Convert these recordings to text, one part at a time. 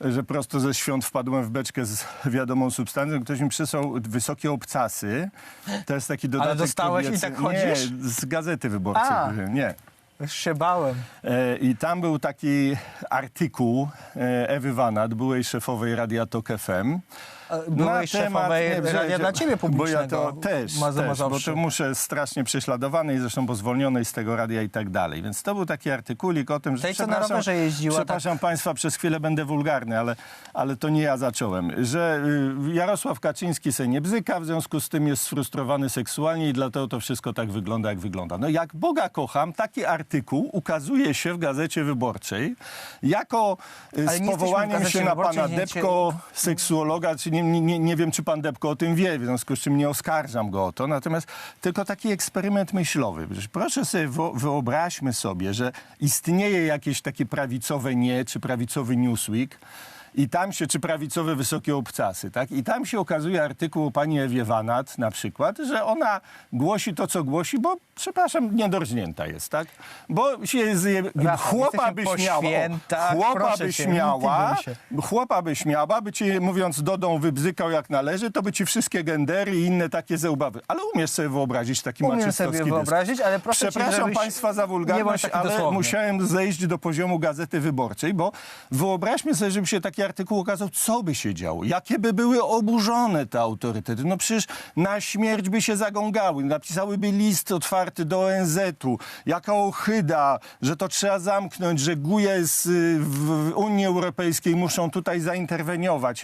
że prosto ze świąt wpadłem w beczkę z wiadomą substancją. Ktoś mi przysłał wysokie obcasy. To jest taki dodatek dostałeś i kobiecy. tak chodzisz? Nie, z gazety wyborczej. A. Nie. Już się bałem. E, I tam był taki artykuł e, Ewy Wanat, byłej szefowej Radia Tok FM. Byłej szefowej nie, radia dla ciebie Bo ja publicznego. to też, też bo to muszę strasznie prześladowany i zresztą po zwolnionej z tego radia i tak dalej. Więc to był taki artykulik o tym, że Tej, co na przepraszam, rowerze jeździła, tak. przepraszam państwa, przez chwilę będę wulgarny, ale, ale to nie ja zacząłem. Że y, Jarosław Kaczyński se nie bzyka, w związku z tym jest sfrustrowany seksualnie i dlatego to wszystko tak wygląda, jak wygląda. No jak Boga kocham, taki artykuł ukazuje się w Gazecie Wyborczej jako y, Ale z powołaniem się na pana Depko, seksuologa, czy nie, nie- nie, nie wiem, czy pan Depko o tym wie, w związku z czym nie oskarżam go o to. Natomiast tylko taki eksperyment myślowy. Proszę sobie, wyobraźmy sobie, że istnieje jakieś takie prawicowe nie, czy prawicowy Newsweek, i tam się, czy prawicowe wysokie obcasy, tak? I tam się okazuje artykuł o pani Ewie Wanat na przykład, że ona głosi to, co głosi, bo, przepraszam, niedorżnięta jest, tak? Bo się zje... Rafał, chłopa byś miała, świętach, chłopa byś cię, miała, chłopa byś miała, by ci, mówiąc Dodą, wybzykał jak należy, to by ci wszystkie gendery i inne takie zełbawy. Ale umiesz sobie wyobrazić taki Umiem maczystowski sobie wyobrazić, ale proszę cię, Przepraszam żebyś państwa za wulgarność, taki ale dosłowny. musiałem zejść do poziomu Gazety Wyborczej, bo wyobraźmy sobie, żeby się taki artykuł ukazał, co by się działo, jakie by były oburzone te autorytety. No przecież na śmierć by się zagągały, napisałyby list otwarty do ONZ-u, jaka ohyda, że to trzeba zamknąć, że guje z, y, w Unii Europejskiej muszą tutaj zainterweniować.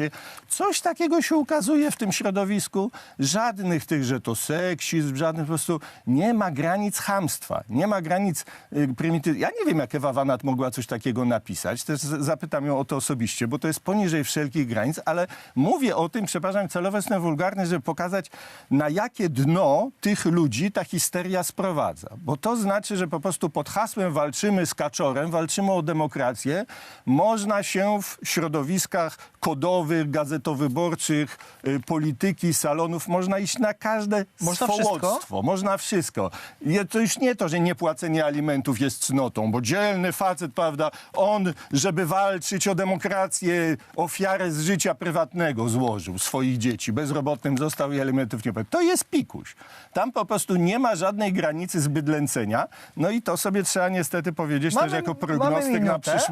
Coś takiego się ukazuje w tym środowisku. Żadnych tych, że to seksizm, żadnych po prostu nie ma granic chamstwa, nie ma granic y. Ja nie wiem, jak Ewa Wanat mogła coś takiego napisać. Też zapytam ją o to osobiście, bo to jest poniżej wszelkich granic, ale mówię o tym, przepraszam, celowo jestem wulgarny, żeby pokazać, na jakie dno tych ludzi ta histeria sprowadza. Bo to znaczy, że po prostu pod hasłem walczymy z kaczorem, walczymy o demokrację, można się w środowiskach kodowych, gazetowyborczych, y, polityki, salonów, można iść na każde Można wszystko? można wszystko. Je, to już nie to, że niepłacenie alimentów jest cnotą, bo dzielny facet, prawda, on, żeby walczyć o demokrację, ofiarę z życia prywatnego złożył swoich dzieci, bezrobotnym został i alimentów nie płacił. To jest pikuś. Tam po prostu nie ma żadnej granicy zbydlęcenia, no i to sobie trzeba niestety powiedzieć Mamy- też jako prognostyk na przyszły